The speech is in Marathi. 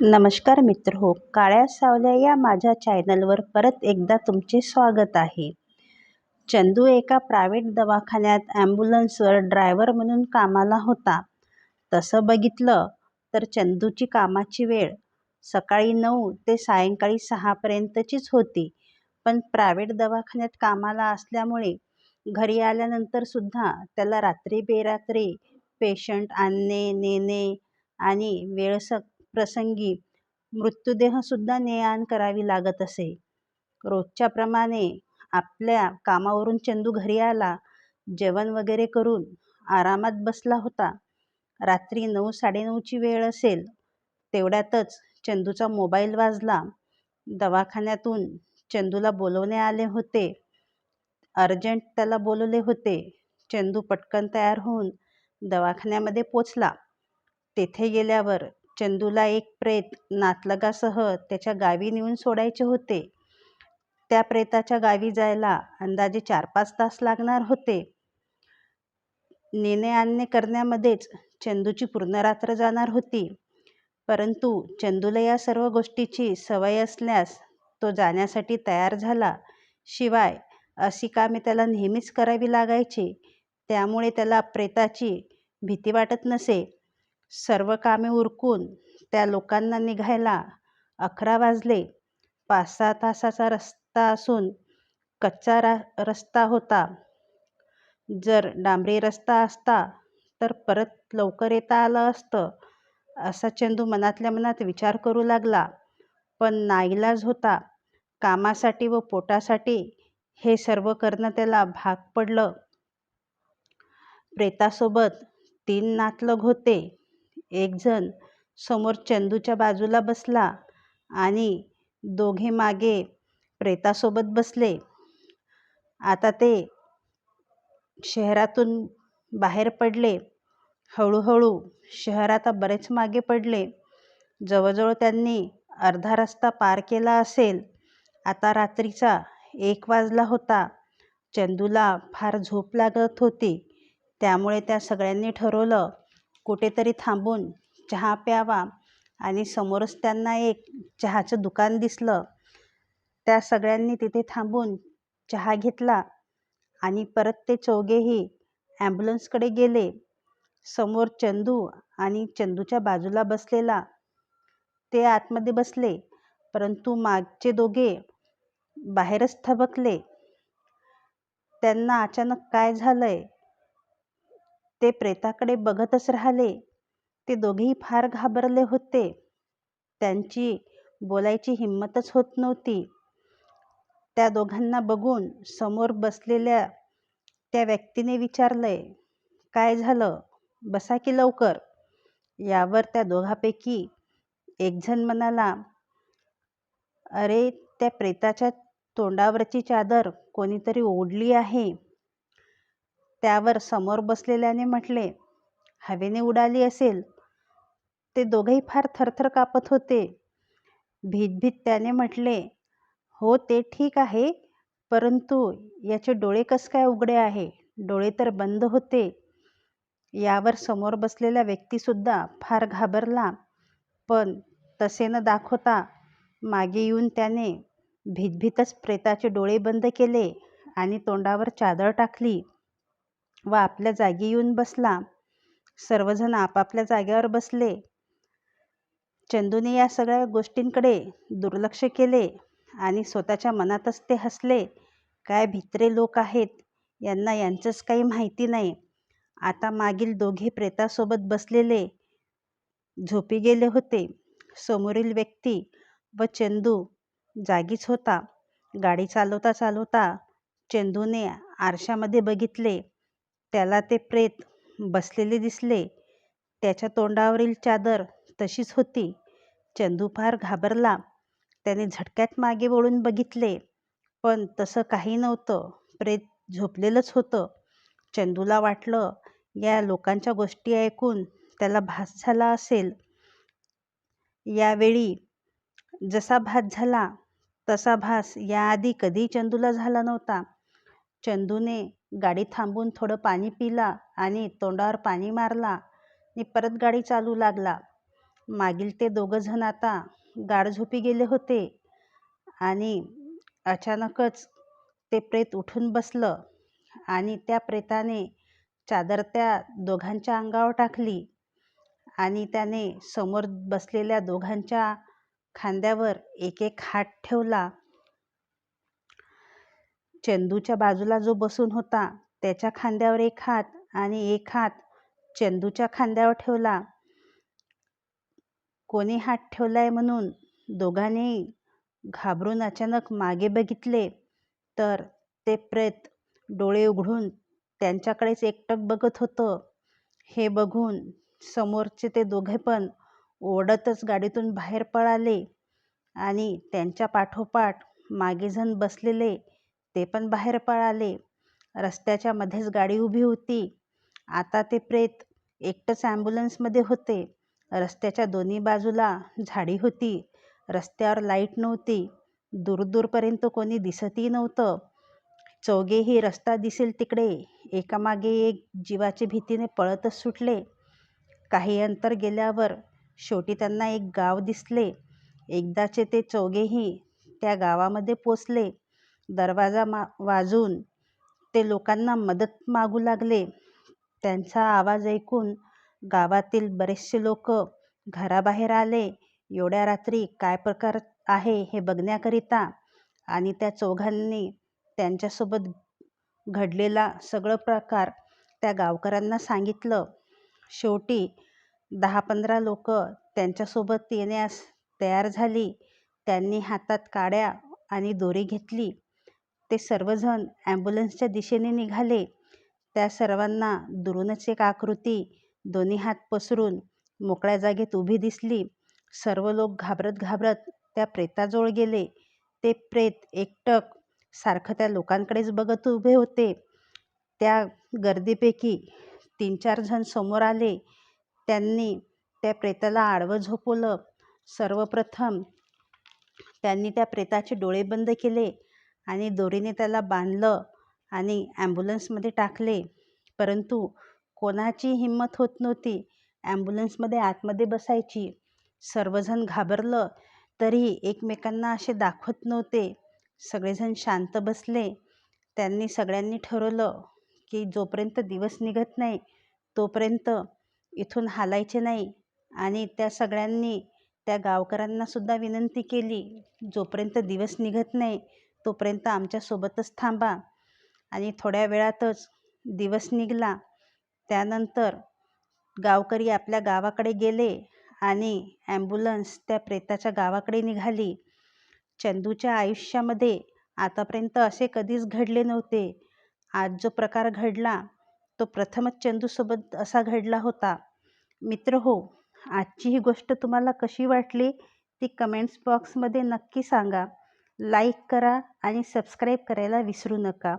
नमस्कार मित्र हो काळ्या सावल्या या माझ्या चॅनलवर परत एकदा तुमचे स्वागत आहे. चंदू एका प्रायव्हेट दवाखान्यात ॲम्ब्युलन्सवर ड्रायव्हर म्हणून कामाला होता. तसं बघितलं तर चंदूची कामाची वेळ सकाळी नऊ ते सायंकाळी सहापर्यंतचीच होती. पण प्रायव्हेट दवाखान्यात कामाला असल्यामुळे घरी आल्यानंतरसुद्धा त्याला रात्री बेरात्री पेशंट आणणे नेणे आणि वेळस प्रसंगी मृत्यूदेहसुद्धा ने-आण करावी लागत असे. रोजच्याप्रमाणे आपल्या कामावरून चंदू घरी आला. जेवण वगैरे करून आरामात बसला होता. रात्री नऊ साडेनऊची वेळ असेल तेवढ्यातच चंदूचा मोबाईल वाजला. दवाखान्यातून चंदूला बोलवणे आले होते. अर्जंट त्याला बोलवले होते. चंदू पटकन तयार होऊन दवाखान्यामध्ये पोचला. तेथे गेल्यावर चंदूला एक प्रेत नातलगासह त्याच्या गावी नेऊन सोडायचे होते. त्या प्रेताच्या गावी जायला अंदाजे चार-पाच तास लागणार होते. नेणे-आणणे करण्यामध्येच चंदूची पूर्ण रात्र जाणार होती. परंतु चंदूला या सर्व गोष्टीची सवय असल्यास तो जाण्यासाठी तयार झाला. शिवाय अशी कामे त्याला नेहमीच करावी लागायची. त्यामुळे त्याला प्रेताची भीती वाटत नसे. सर्व कामे उरकून त्या लोकांना निघायला अकरा वाजले. पाच-सहा तासाचा रस्ता असून कच्चा रा रस्ता होता. जर डांबरी रस्ता असता तर परत लवकर येता आलं असतं, असा चंदू मनातल्या मनात विचार करू लागला. पण नाईलाज होता. कामासाठी व पोटासाठी हे सर्व करणं त्याला भाग पडलं. प्रेतासोबत तीन नातलग होते. एकजण समोर चंदूच्या बाजूला बसला आणि दोघे मागे प्रेतासोबत बसले. आता ते शहरातून बाहेर पडले. हळूहळू शहर आता बरेच मागे पडले. जवळजवळ त्यांनी अर्धा रस्ता पार केला असेल. आता रात्रीचा एक वाजला होता. चंदूला फार झोप लागत होती. त्यामुळे त्या सगळ्यांनी ठरवलं कुठेतरी थांबून चहा प्यावा आणि समोरच त्यांना एक चहाचं दुकान दिसलं. त्या सगळ्यांनी तिथे थांबून चहा घेतला आणि परत ते चौघेही ॲम्ब्युलन्सकडे गेले. समोर चंदू आणि चंदूच्या बाजूला बसलेला ते आतमध्ये बसले. परंतु मागचे दोघे बाहेरच थबकले. त्यांना अचानक काय झालं आहे ते प्रेताकडे बघतच राहिले. ते दोघेही फार घाबरले होते. त्यांची बोलायची हिंमतच होत नव्हती. त्या दोघांना बघून समोर बसलेल्या त्या व्यक्तीने विचारलंय, काय झालं? बसा की लवकर. यावर त्या दोघांपैकी एकजण म्हणाला, अरे त्या प्रेताच्या तोंडावरची चादर कोणीतरी ओढली आहे. त्यावर समोर बसलेल्याने म्हटले, हवेने उडाली असेल. ते दोघंही फार थरथर कापत होते. भीतभीत त्याने म्हटले, हो ते ठीक आहे, परंतु याचे डोळे कसे काय उघडे आहे? डोळे तर बंद होते. यावर समोर बसलेला व्यक्तीसुद्धा फार घाबरला. पण तसे न दाखवता मागे येऊन त्याने भीतभीतच प्रेताचे डोळे बंद केले आणि तोंडावर चादर टाकली व आपल्या जागी येऊन बसला. सर्वजण आपापल्या जागेवर बसले. चंदूने या सगळ्या गोष्टींकडे दुर्लक्ष केले आणि स्वतःच्या मनातच ते हसले. काय भित्रे लोक आहेत. यांना यांचंच काही माहिती नाही. आता मागील दोघे प्रेतासोबत बसलेले झोपी गेले होते. समोरील व्यक्ती व चंदू जागीच होता. गाडी चालवता चालवता चंदूने आरशामध्ये बघितले. त्याला ते प्रेत बसलेले दिसले. त्याच्या तोंडावरील चादर तशीच होती. चंदू फार घाबरला. त्याने झटक्यात मागे वळून बघितले, पण तसं काही नव्हतं. प्रेत झोपलेलंच होतं. चंदूला वाटलं या लोकांच्या गोष्टी ऐकून त्याला भास झाला असेल. यावेळी जसा भास झाला तसा भास याआधी कधीही चंदूला झाला नव्हता. चंदूने गाडी थांबवून थोडं पाणी पिला आणि तोंडावर पाणी मारला आणि परत गाडी चालू लागला. मागील ते दोघंजण आता गाढझोपी गेले होते आणि अचानकच ते प्रेत उठून बसलं आणि त्या प्रेताने चादर त्या दोघांच्या अंगावर टाकली आणि त्याने समोर बसलेल्या दोघांच्या खांद्यावर एक एक हात ठेवला चंदूच्या बाजूला जो बसून होता त्याच्या खांद्यावर एक हात आणि एक हात चंदूच्या खांद्यावर ठेवला. कोणी हात ठेवलाय म्हणून दोघांनी घाबरून अचानक मागे बघितले तर ते प्रेत डोळे उघडून त्यांच्याकडेच एकटक बघत होतं. हे बघून समोरचे ते दोघे पण ओढतच गाडीतून बाहेर पळाले आणि त्यांच्या पाठोपाठ मागे जण बसलेले ते पण बाहेर पळाले. रस्त्याच्या मध्येच गाडी उभी होती. आता ते प्रेत एकटंच ॲम्ब्युलन्समध्ये होते. रस्त्याच्या दोन्ही बाजूला झाडी होती. रस्त्यावर लाइट नव्हती. दूरदूरपर्यंत कोणी दिसतही नव्हतं. चौघेही रस्ता दिसेल तिकडे. एकामागे एक जीवाची भीतीने पळतच सुटले. काही अंतर गेल्यावर शेवटी त्यांना एक गाव दिसले. एकदाचे ते चौघेही त्या गावामध्ये पोचले. दरवाजा मा वाजून ते लोकांना मदत मागू लागले. त्यांचा आवाज ऐकून गावातील बरेचसे लोक घराबाहेर आले. एवढ्या रात्री काय प्रकार आहे हे बघण्याकरिता आणि त्या चौघांनी त्यांच्यासोबत घडलेला सगळं प्रकार त्या गावकऱ्यांना सांगितलं. शेवटी दहा पंधरा लोक त्यांच्यासोबत येण्यास तयार झाली. त्यांनी हातात काड्या आणि दोरी घेतली. ते सर्वजण ॲम्ब्युलन्सच्या दिशेने निघाले. त्या सर्वांना दुरूनच एक आकृती दोन्ही हात पसरून मोकळ्या जागेत उभी दिसली. सर्व लोक घाबरत घाबरत त्या प्रेताजवळ गेले. ते प्रेत एकटक सारखं त्या लोकांकडेच बघत उभे होते. त्या गर्दीपैकी तीन चार जण समोर आले. त्यांनी त्या प्रेताला आडवं झोपवलं. सर्वप्रथम त्यांनी त्या प्रेताचे डोळे बंद केले. आणि दोरीने त्याला बांधलं आणि ॲम्ब्युलन्समध्ये टाकले. परंतु कोणाची हिंमत होत नव्हती. ॲम्ब्युलन्समध्ये आतमध्ये बसायची. सर्वजण घाबरलं. तरी एकमेकांना असे दाखवत नव्हते. सगळेजण शांत बसले. त्यांनी सगळ्यांनी ठरवलं की जोपर्यंत दिवस निघत नाही तोपर्यंत इथून हालायचे नाही. आणि त्या सगळ्यांनी त्या गावकऱ्यांनासुद्धा विनंती केली जोपर्यंत दिवस निघत नाही तोपर्यंत आमच्यासोबतच थांबा. आणि थोड्या वेळातच दिवस निघाला. त्यानंतर गावकरी आपल्या गावाकडे गेले आणि ॲम्ब्युलन्स त्या प्रेताच्या गावाकडे निघाली. चंदूच्या आयुष्यामध्ये आतापर्यंत असे कधीच घडले नव्हते. आज जो प्रकार घडला तो प्रथमच चंदूसोबत असा घडला होता. मित्र हो आजची ही गोष्ट तुम्हाला कशी वाटली ती कमेंट्स बॉक्समध्ये नक्की सांगा. लाईक करा आणि सबस्क्राईब करायला विसरू नका.